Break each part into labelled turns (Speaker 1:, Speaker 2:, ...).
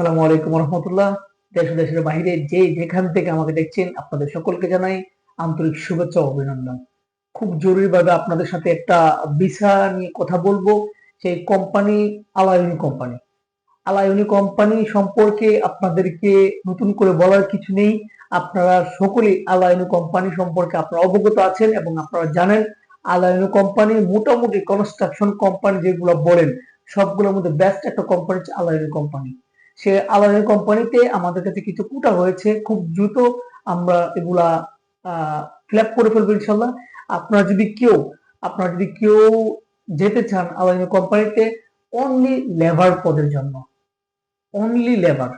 Speaker 1: আসসালামু আলাইকুম রহমতুল্লাহ। দেশ দেশের বাইরে যে যেখান থেকে আমাকে দেখছেন, আপনাদের সকলকে জানাই আন্তরিক শুভেচ্ছা অভিনন্দন। খুব জরুরিভাবে আপনাদের সাথে একটা ভিসা নিয়ে কথা বলব, সেই কোম্পানি আলায়নি কোম্পানি। আলায়নি কোম্পানি সম্পর্কে আপনাদেরকে নতুন করে বলার কিছু নেই। আপনারা সকলেই আলায়নি কোম্পানি সম্পর্কে আপনারা অবগত আছেন এবং আপনারা জানেন আলায়নি কোম্পানি মোটামুটি কনস্ট্রাকশন কোম্পানি যেগুলো বলেন, সবগুলোর মধ্যে বেস্ট একটা কোম্পানি হচ্ছে আলায়নি কোম্পানি। সে আলাদা কোম্পানিতে আমাদের কাছে কিছু কুটা হয়েছে খুব দ্রুত আমরা এগুলা ফিল করে ফেলব ইনশাল্লাহ আপনারা যদি কেউ, আপনারা যদি কেউ যেতে চান আলাদা কোম্পানিতে অনলি লেবার পদের জন্য। অনলি লেবার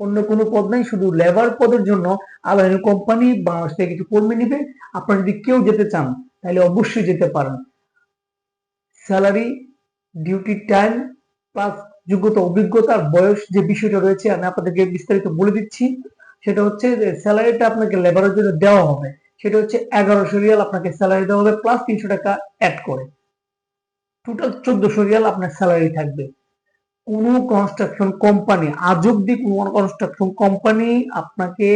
Speaker 1: অন্য কোনো পদ নাই, শুধু লেবার পদের জন্য আলাদা কোম্পানি বাংলাদেশ থেকে কিছু কর্মী নিবে। আপনারা যদি কেউ যেতে চান, তাহলে অবশ্যই যেতে পারেন। স্যালারি ডিউটি টাইম প্লাস যোগ্যতা, অভিজ্ঞতার বয়স যে বিষয়টা রয়েছে, আমি আপনাদেরকে বিস্তারিত বলে দিচ্ছি। সেটা হচ্ছে স্যালারিটা আপনাকে লেবারের জন্য দেওয়া হবে। সেটা হচ্ছে এগারোশো রিয়াল আপনাকে স্যালারি দেওয়া হবে, প্লাস তিনশো টাকা অ্যাড করে। টোটাল চোদ্দশো রিয়াল আপনার স্যালারি থাকবে। কোনো কনস্ট্রাকশন কোম্পানি আজ অব্দি কোনো কনস্ট্রাকশন কোম্পানি আপনাকে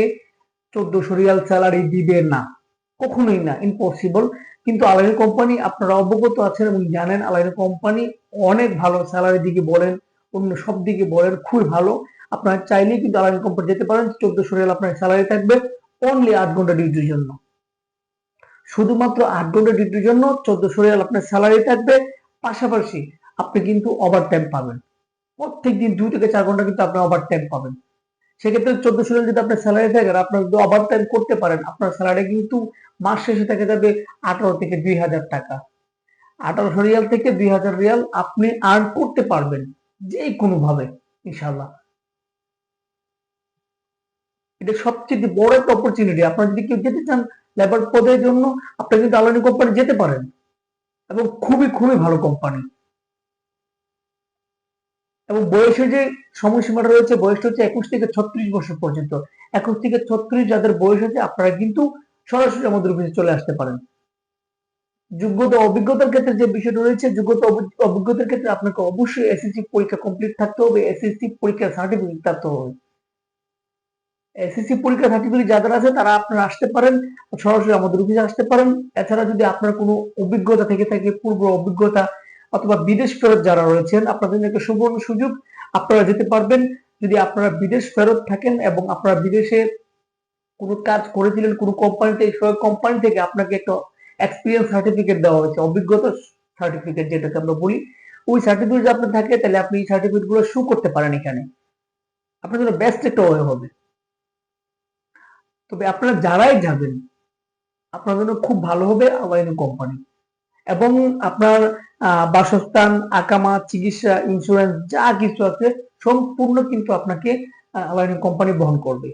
Speaker 1: চোদ্দশো রিয়াল স্যালারি দিবে না। কখনোই না ইম্পসিবল কিন্তু আলাইন কোম্পানি আপনারা অবগত আছেন এবং জানেন আলাইন কোম্পানি অনেক ভালো স্যালারি দিকে বলেন। অন্য সব দিকে বলেন খুবই ভালো। আপনারা চাইলেই কিন্তু আলাইন কোম্পানি যেতে পারেন, চোদ্দশো রিয়াল আপনার স্যালারি থাকবে অনলি আট ঘণ্টা ডিউটির জন্য। শুধুমাত্র আট ঘণ্টা ডিউটির জন্য চোদ্দশো রিয়াল আপনার স্যালারি থাকবে, পাশাপাশি আপনি কিন্তু ওভার টাইম পাবেন। প্রত্যেক দিন দুই থেকে চার ঘণ্টা কিন্তু আপনি ওভার টাইম পাবেন। সেক্ষেত্রে চোদ্দশো রিয়াল যদি আপনার স্যালারি থাকে, আপনার যদি ওভার টাইম করতে পারেন, আপনার স্যালারি কিন্তু মাস শেষে থেকে যাবে আঠারো থেকে দুই হাজার টাকা। আঠারোশো রিয়াল থেকে দুই হাজার রিয়াল আপনি আর্ন করতে পারবেন। যে কোনো ভাবে ইনশাল্লাহ এটা সবচেয়ে বড় একটা অপরচুনিটি আপনার যদি কেউ যেতে চান লেবার পদের জন্য আপনি কিন্তু আলানি কোম্পানি যেতে পারেন। এবং খুবই খুবই ভালো কোম্পানি এবং বয়সের যে সময়সীমাটা রয়েছে, বয়সটা হচ্ছে একুশ থেকে ছত্রিশ বছর পর্যন্ত। একুশ থেকে ছত্রিশ যাদের বয়স আছে, আপনারা কিন্তু সরাসরি আমাদের অফিসে চলে আসতে পারেন। যোগ্যতা অভিজ্ঞতার ক্ষেত্রে যে বিষয়টা রয়েছে, যোগ্যতা অভিজ্ঞতার ক্ষেত্রে আপনাকে অবশ্যই এসএসসি পরীক্ষা কমপ্লিট থাকতে হবে। এসএসসি পরীক্ষার সার্টিফিকেট থাকতে হবে। এসএসসি পরীক্ষা সার্টিফিকেট যাদের আছে, তারা আপনারা আসতে পারেন, সরাসরি আমাদের অফিসে আসতে পারেন। এছাড়া যদি আপনার কোনো অভিজ্ঞতা থেকে থাকে, পূর্ব অভিজ্ঞতা অথবা বিদেশ ফেরত যারা রয়েছেন, আপনাদের একটা সুবর্ণ সুযোগ, আপনারা যেতে পারবেন। যদি আপনারা বিদেশ ফেরত থাকেন এবং আপনারা বিদেশে কোনো কাজ করেছিলেন, কোনো কোম্পানিতে কোম্পানি থেকে আপনাকে একটা এক্সপিরিয়েন্স সার্টিফিকেট দেওয়া হয়েছে, অভিজ্ঞতা সার্টিফিকেট যেটাকে আমরা বলি। ওই সার্টিফিকেট যদি আপনার থাকে, তাহলে আপনি এই সার্টিফিকেটগুলো শো করতে পারেন এখানে। আপনার জন্য বেস্ট একটা ওয়ে হবে। তবে আপনারা যারাই যাবেন, আপনার জন্য খুব ভালো হবে আওয়াইন কোম্পানি এবং আপনার বাসস্থান, আকামা, চিকিৎসা ইন্স্যুরেন্স যা কিছু আছে, সম্পূর্ণ কিন্তু আপনাকে আলাইন কোম্পানি বহন করবে।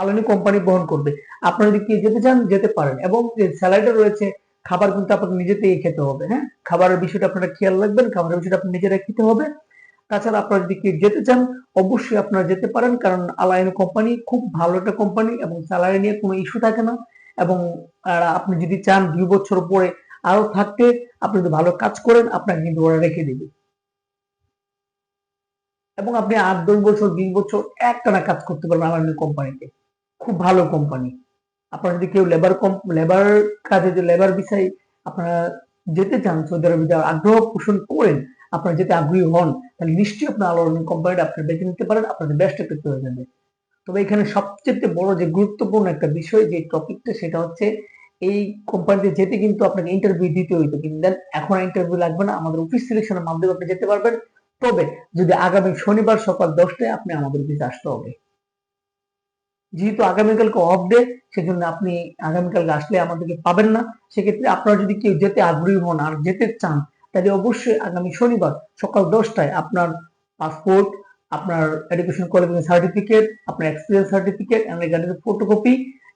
Speaker 1: আলানি কোম্পানি বহন করবে। আপনারা যদি কি যেতে চান, যেতে পারেন। এবং যে স্যালারিটা রয়েছে, খাবার কিন্তু আপনাকে নিজেতেই খেতে হবে হ্যাঁ? খাবারের বিষয়টা আপনারা খেয়াল রাখবেন, খাবারের বিষয়টা আপনি নিজেরা খেতে হবে। তাছাড়া আপনারা যদি কি যেতে চান, অবশ্যই আপনারা যেতে পারেন, কারণ আলাইন কোম্পানি খুব ভালো একটা কোম্পানি এবং স্যালারি নিয়ে কোনো ইস্যু থাকে না। এবং আপনি যদি চান দুই বছর পরে আরও থাকতে, আপনি যদি ভালো কাজ করেন, আপনাকে কিন্তু ওরা রেখে দিবে। এবং আপনি আট, দশ বছর, বিশ বছর একটানা কাজ করতে পারবেন আলাইন কোম্পানিতে খুব ভালো কোম্পানি আপনারা যদি কেউ লেবার লেবার কাজে যে লেবার বিষয়ে আপনারা যেতে চান, সৌদি আরবে আগ্রহ পোষণ করেন, আপনারা যেতে আগ্রহী হন, তাহলে নিশ্চয়ই আপনার আলো কোম্পানিটা আপনি বেছে নিতে পারেন, আপনাদের বেস্ট একটা হয়ে যাবে। তবে এখানে সবচেয়ে বড় যে গুরুত্বপূর্ণ একটা বিষয়, যে টপিকটা সেটা হচ্ছে এই কোম্পানিতে যেতে কিন্তু আপনাকে ইন্টারভিউ দিতে হইতো কিন্তু দেন এখন ইন্টারভিউ লাগবে না, আমাদের অফিস সিলেকশনের মাধ্যমে আপনি যেতে পারবেন। তবে যদি আগামী শনিবার সকাল দশটায় আপনি আমাদের অফিসে আসতে হবে। যেহেতু আগামীকালকে অফ ডে সেজন্য আপনি আগামীকালকে আসলে আমাদেরকে পাবেন না। সেক্ষেত্রে আপনারা যদি কেউ যেতে আগ্রহী হন আর যেতে চান, তাহলে অবশ্যই আগামী শনিবার সকাল দশটায় আপনার পাসপোর্ট আপনার এডুকেশন কোয়ালিফিকেশন সার্টিফিকেট আপনার এক্সপিরিয়েন্স সার্টিফিকেট গাড়ির ফটোকপি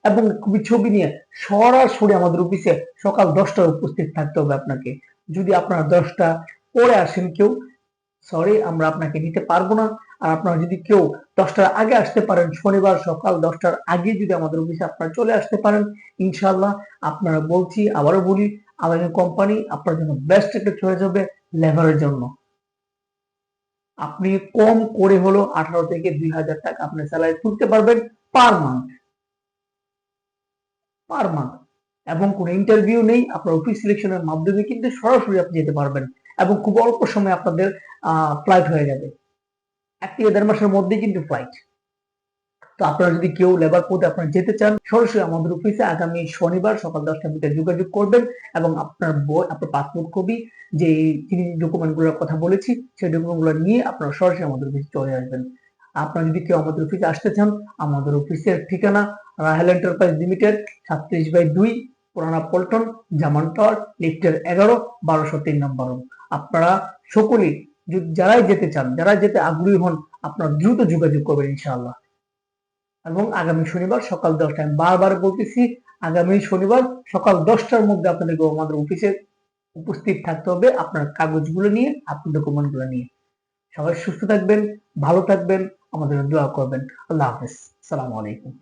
Speaker 1: এবং খুবই ছবি নিয়ে সরাসরি আমাদের অফিসে সকাল দশটায় উপস্থিত থাকতে হবে আপনাকে। যদি আপনারা দশটা পরে আসেন কেউ সরি আমরা আপনাকে নিতে পারব না। আর আপনারা যদি কেউ দশটার আগে আসতে পারেন, শনিবার সকাল দশটার আগে যদি আমাদের অফিসে আপনারা চলে আসতে পারেন ইনশাল্লাহ আপনারা বলছি, আবারও বলি আমাদের কোম্পানি আপনার জন্য বেস্ট একটা চয়েস হবে লেভারের জন্য। আপনি কম করে হলো আঠারো থেকে দুই হাজার টাকা আপনার স্যালারি তুলতে পারবেন পার মান্থ পার মান্থ এবং কোনো ইন্টারভিউ নেই, আপনার অফিস সিলেকশনের মাধ্যমে কিন্তু সরাসরি আপনি যেতে পারবেন। এবং খুব অল্প সময় আপনাদের ফ্লাইট হয়ে যাবে। এক থেকে দেড় মাসের মধ্যেই কিন্তু ফ্লাইট তো আপনারা যদি কেউ লেবার পদে আপনারা যেতে চান, সরাসরি আমাদের অফিসে আগামী শনিবার সকাল দশটার ভিতরে যোগাযোগ করবেন এবং আপনার বই, আপনার পাসপোর্ট কপি যে ডকুমেন্টগুলোর কথা বলেছি, সেই ডকুমেন্টগুলো নিয়ে আপনারা সরাসরি আমাদের অফিসে চলে আসবেন। আপনারা যদি কেউ আমাদের অফিসে আসতে চান, আমাদের অফিসের ঠিকানা রাহেল এন্টারপ্রাইজ লিমিটেড সাতত্রিশ বাই দুই, পুরানা পল্টন জামান টাওয়ার লিফটের এগারো, বারোশো তিন নম্বর। আপনারা সকলেই যারাই যেতে চান যারা যেতে আগ্রহী হন, আপনারা দ্রুত যোগাযোগ করবেন ইনশাআল্লাহ। এবং আগামী শনিবার সকাল দশটায় বারবার বলতেছি, আগামী শনিবার সকাল দশটার মধ্যে আপনাদেরকে আমাদের অফিসে উপস্থিত থাকতে হবে আপনার কাগজগুলো নিয়ে, আপনার ডকুমেন্টগুলো নিয়ে। সবাই সুস্থ থাকবেন, ভালো থাকবেন, আমাদের দোয়া করবেন। আল্লাহ হাফেজ। সালাম আলাইকুম।